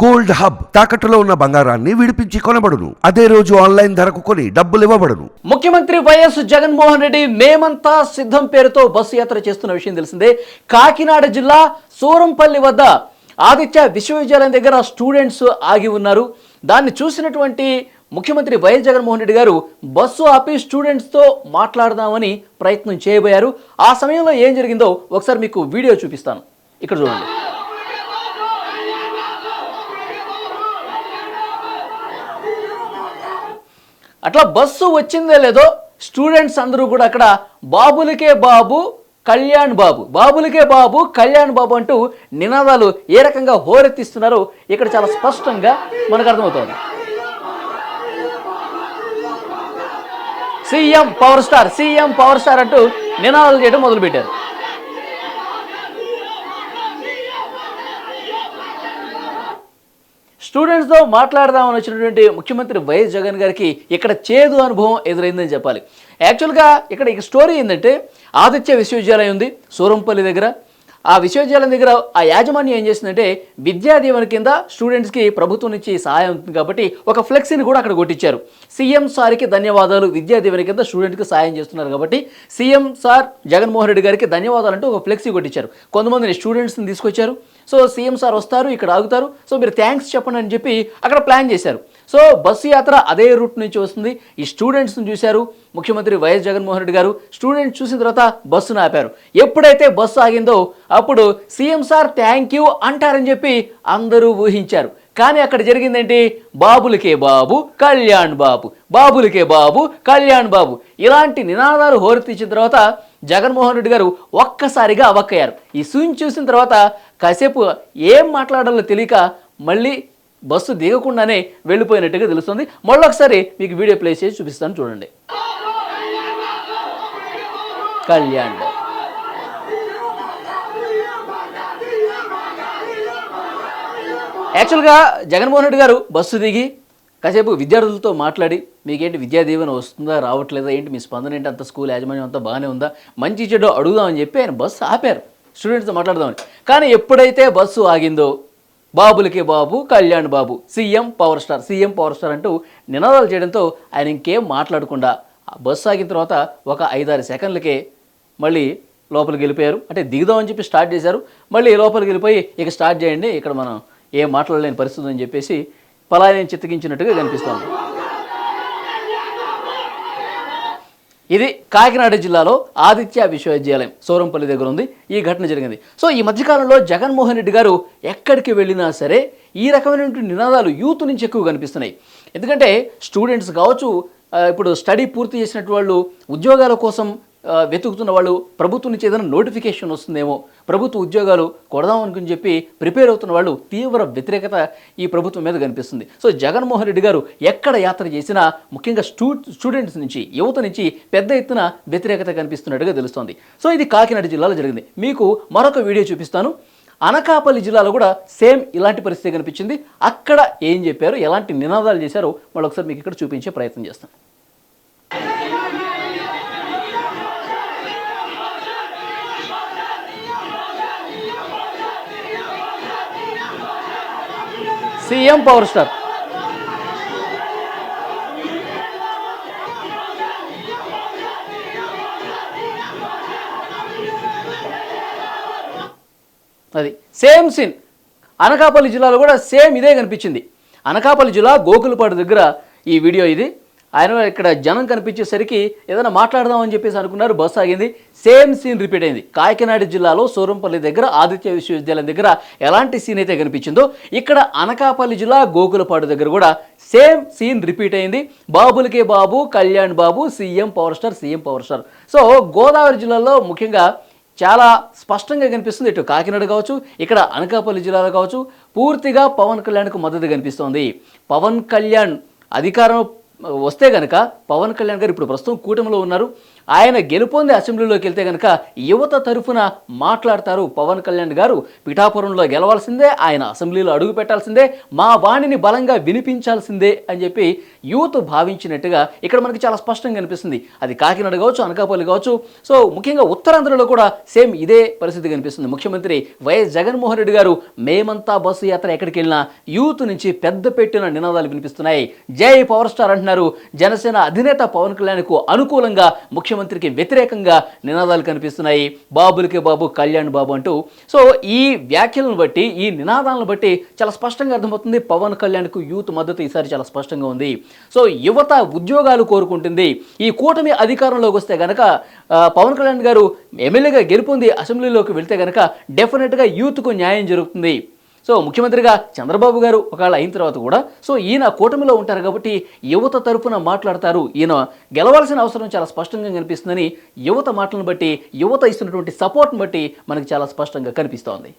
Gold hub తాకట్టులో ఉన్న బంగారాన్ని విడిపించి కొనబడును. అదే రోజు ఆన్లైన్ ధరకు కొని డబ్బులు ఇవ్వబడును. ముఖ్యమంత్రి వైఎస్ జగన్మోహన్ రెడ్డి మేమంతా సిద్ధం పేరుతో బస్సు యాత్ర చేస్తున్న విషయం తెలిసిందే. కాకినాడ జిల్లా సూరంపల్లి వద్ద ఆదిత్య విశ్వవిద్యాలయం దగ్గర స్టూడెంట్స్ ఆగి ఉన్నారు. దాన్ని చూసినటువంటి ముఖ్యమంత్రి వైఎస్ జగన్మోహన్ రెడ్డి గారు బస్సు ఆపి స్టూడెంట్స్తో మాట్లాడదామని ప్రయత్నం చేయబోయారు. ఆ సమయంలో ఏం జరిగిందో ఒకసారి మీకు వీడియో చూపిస్తాను. ఇక్కడ చూడండి. అట్లా బస్సు వచ్చిందే లేదో స్టూడెంట్స్ అందరూ కూడా అక్కడ బాబులకే బాబు కళ్యాణ్ బాబు. బాబులకే బాబు కళ్యాణ్ బాబు అంటూ నినాదాలు ఏ రకంగా హోరెత్తిస్తున్నారో ఇక్కడ చాలా స్పష్టంగా మనకు అర్థమవుతోంది. CM power star CM power star అంటూ నినాదాలు చేయడం మొదలుపెట్టారు. స్టూడెంట్స్తో మాట్లాడదామని వచ్చినటువంటి ముఖ్యమంత్రి వైఎస్ జగన్ గారికి ఇక్కడ చేదు అనుభవం ఎదురైందని చెప్పాలి. యాక్చువల్గా ఇక్కడ ఇక స్టోరీ ఏంటంటే ఆదిత్య విశ్వవిద్యాలయం ఉంది సూరంపల్లి దగ్గర. ఆ విశ్వవిద్యాలయం దగ్గర ఆ యాజమాన్యం ఏం చేసిందంటే విద్యాదీవెన కింద స్టూడెంట్స్కి ప్రభుత్వం నుంచి సహాయం ఉంటుంది కాబట్టి ఒక ఫ్లెక్సీని కూడా అక్కడ కొట్టించారు. సీఎం సార్కి ధన్యవాదాలు విద్యాదీవెన కింద స్టూడెంట్కి సహాయం చేస్తున్నారు కాబట్టి సీఎం సార్ జగన్మోహన్ రెడ్డి గారికి ధన్యవాదాలు అంటూ ఒక ఫ్లెక్సీ కొట్టించారు. కొంతమందిని స్టూడెంట్స్ని తీసుకొచ్చారు. సో సీఎం సార్ వస్తారు ఇక్కడ ఆగుతారు. సో మీరు థ్యాంక్స్ చెప్పండి అని చెప్పి అక్కడ ప్లాన్ చేశారు. సో బస్సు యాత్ర అదే రూట్ నుంచి వస్తుంది. ఈ స్టూడెంట్స్ని చూశారు. ముఖ్యమంత్రి వైఎస్ జగన్మోహన్ రెడ్డి గారు స్టూడెంట్స్ చూసిన తర్వాత బస్సును ఆపారు. ఎప్పుడైతే బస్సు ఆగిందో అప్పుడు సీఎం సార్ థ్యాంక్ యూ అంటారని చెప్పి అందరూ ఊహించారు. కానీ అక్కడ జరిగిందేంటి? బాబులకే బాబు కళ్యాణ్ బాబు బాబులకే బాబు కళ్యాణ్ బాబు. ఇలాంటి నినాదాలు హోరెత్తించిన తర్వాత జగన్మోహన్ రెడ్డి గారు ఒక్కసారిగా అవక్కయ్యారు. ఈ సూని చూసిన తర్వాత కాసేపు ఏం మాట్లాడాలో తెలియక మళ్ళీ బస్సు దిగకుండానే వెళ్ళిపోయినట్టుగా తెలుస్తుంది. మళ్ళొకసారి మీకు వీడియో ప్లే చేసి చూపిస్తాను చూడండి. కళ్యాణ్. యాక్చువల్గా జగన్మోహన్ రెడ్డి గారు బస్సు దిగి కాసేపు విద్యార్థులతో మాట్లాడి మీకేంటి విద్యా దీవెన వస్తుందా రావట్లేదా ఏంటి మీ స్పందన ఏంటి అంత స్కూల్ యాజమాన్యం అంతా బాగానే ఉందా మంచి చెడు అడుగుదామని చెప్పి ఆయన బస్సు ఆపారు. స్టూడెంట్స్తో మాట్లాడదామని. కానీ ఎప్పుడైతే బస్సు ఆగిందో బాబులకి Babu Kalyan Babu. CM power star. CM power star అంటూ నినాదాలు చేయడంతో ఆయన ఇంకేం మాట్లాడకుండా బస్సు ఆగిన తర్వాత ఒక ఐదారు సెకండ్లకే మళ్ళీ లోపలికి వెళ్ళిపోయారు. అంటే దిగుదామని చెప్పి స్టార్ట్ చేశారు. మళ్ళీ లోపలికి వెళ్ళిపోయి ఇక స్టార్ట్ చేయండి ఇక్కడ మనం ఏం మాట్లాడలేని పరిస్థితి అని చెప్పేసి పలాయనం చిత్తగించినట్టుగా కనిపిస్తోంది. ఇది కాకినాడ జిల్లాలో ఆదిత్య విశ్వవిద్యాలయం సోరంపల్లి దగ్గర ఉంది. ఈ ఘటన జరిగింది. సో ఈ మధ్యకాలంలో జగన్మోహన్ రెడ్డి గారు ఎక్కడికి వెళ్ళినా సరే ఈ రకమైనటువంటి నినాదాలు యూత్ నుంచి ఎక్కువ కనిపిస్తున్నాయి. ఎందుకంటే స్టూడెంట్స్ కావచ్చు ఇప్పుడు స్టడీ పూర్తి చేసినట్టు వాళ్ళు ఉద్యోగాల కోసం వెతుకుతున్న వాళ్ళు ప్రభుత్వం నుంచి ఏదైనా నోటిఫికేషన్ వస్తుందేమో ప్రభుత్వ ఉద్యోగాలు కొడదామనుకుని చెప్పి ప్రిపేర్ అవుతున్న వాళ్ళు తీవ్ర వ్యతిరేకత ఈ ప్రభుత్వం మీద కనిపిస్తుంది. సో జగన్మోహన్ రెడ్డి గారు ఎక్కడ యాత్ర చేసినా ముఖ్యంగా స్టూ స్టూడెంట్స్ నుంచి యువత నుంచి పెద్ద ఎత్తున వ్యతిరేకత కనిపిస్తున్నట్టుగా తెలుస్తోంది. సో ఇది కాకినాడ జిల్లాలో జరిగింది. మీకు మరొక వీడియో చూపిస్తాను. అనకాపల్లి జిల్లాలో కూడా సేమ్ ఇలాంటి పరిస్థితి కనిపించింది. అక్కడ ఏం చెప్పారు? ఎలాంటి నినాదాలు చేశారో మళ్ళీ ఒకసారి మీకు ఇక్కడ చూపించే ప్రయత్నం చేస్తాను. CM power star. అది సేమ్ సీన్. అనకాపల్లి జిల్లాలో కూడా సేమ్ ఇదే కనిపించింది. అనకాపల్లి జిల్లా గోకులపాడు దగ్గర ఈ వీడియో ఇది. ఆయన ఇక్కడ జనం కనిపించేసరికి ఏదైనా మాట్లాడదామని చెప్పేసి అనుకున్నారు బస్సు ఆగింది. సేమ్ సీన్ రిపీట్ అయింది. కాకినాడ జిల్లాలో సూరంపల్లి దగ్గర ఆదిత్య విశ్వవిద్యాలయం దగ్గర ఎలాంటి సీన్ అయితే కనిపించిందో ఇక్కడ అనకాపల్లి జిల్లా గోకులపాడు దగ్గర కూడా సేమ్ సీన్ రిపీట్ అయింది. బాబులకే Babu Kalyan Babu CM power star CM power star. So Godavari జిల్లాలో ముఖ్యంగా చాలా స్పష్టంగా కనిపిస్తుంది. ఇటు కాకినాడ కావచ్చు ఇక్కడ అనకాపల్లి జిల్లాలో కావచ్చు పూర్తిగా పవన్ కళ్యాణ్కు మద్దతు కనిపిస్తోంది. పవన్ కళ్యాణ్ అధికారం వస్తే గనక పవన్ కళ్యాణ్ గారు ఇప్పుడు ప్రస్తుతం కూటమిలో ఉన్నారు. ఆయన గెలుపొంది అసెంబ్లీలోకి వెళ్తే కనుక యువత తరఫున మాట్లాడతారు పవన్ కళ్యాణ్ గారు. పిఠాపురంలో గెలవాల్సిందే ఆయన అసెంబ్లీలో అడుగు పెట్టాల్సిందే మా వాణిని బలంగా వినిపించాల్సిందే అని చెప్పి యూత్ భావించినట్టుగా ఇక్కడ మనకి చాలా స్పష్టంగా కనిపిస్తుంది అది కాకినాడ కావచ్చు అనకాపల్లి కావచ్చు. సో ముఖ్యంగా ఉత్తరాంధ్రలో కూడా సేమ్ ఇదే పరిస్థితి కనిపిస్తుంది. ముఖ్యమంత్రి వైఎస్ జగన్మోహన్ రెడ్డి గారు మేమంతా బస్సు యాత్ర ఎక్కడికి వెళ్ళినా యూత్ నుంచి పెద్ద పెట్టిన నినాదాలు వినిపిస్తున్నాయి. జై పవర్ స్టార్ అంటున్నారు. జనసేన అధినేత పవన్ కళ్యాణ్కు అనుకూలంగా ముఖ్యమంత్రికి వ్యతిరేకంగా నినాదాలు కనిపిస్తున్నాయి. బాబులకి బాబు కళ్యాణ్ బాబు అంటూ. సో ఈ వ్యాఖ్యలను బట్టి ఈ నినాదాలను బట్టి చాలా స్పష్టంగా అర్థమవుతుంది. పవన్ కళ్యాణ్కు యూత్ మద్దతు ఈసారి చాలా స్పష్టంగా ఉంది. సో యువత ఉద్యోగాలు కోరుకుంటుంది. ఈ కూటమి అధికారంలోకి వస్తే గనక పవన్ కళ్యాణ్ గారు ఎమ్మెల్యేగా గెలుపొంది అసెంబ్లీలోకి వెళ్తే గనక డెఫినెట్గా యూత్కు న్యాయం జరుగుతుంది. సో ముఖ్యమంత్రిగా చంద్రబాబు గారు ఒకవేళ అయిన తర్వాత కూడా సో ఈయన కూటమిలో ఉంటారు కాబట్టి యువత తరపున మాట్లాడతారు. ఈయన గెలవాల్సిన అవసరం చాలా స్పష్టంగా కనిపిస్తుందని యువత మాటలను బట్టి యువత ఇస్తున్నటువంటి సపోర్ట్ని బట్టి మనకి చాలా స్పష్టంగా కనిపిస్తోంది.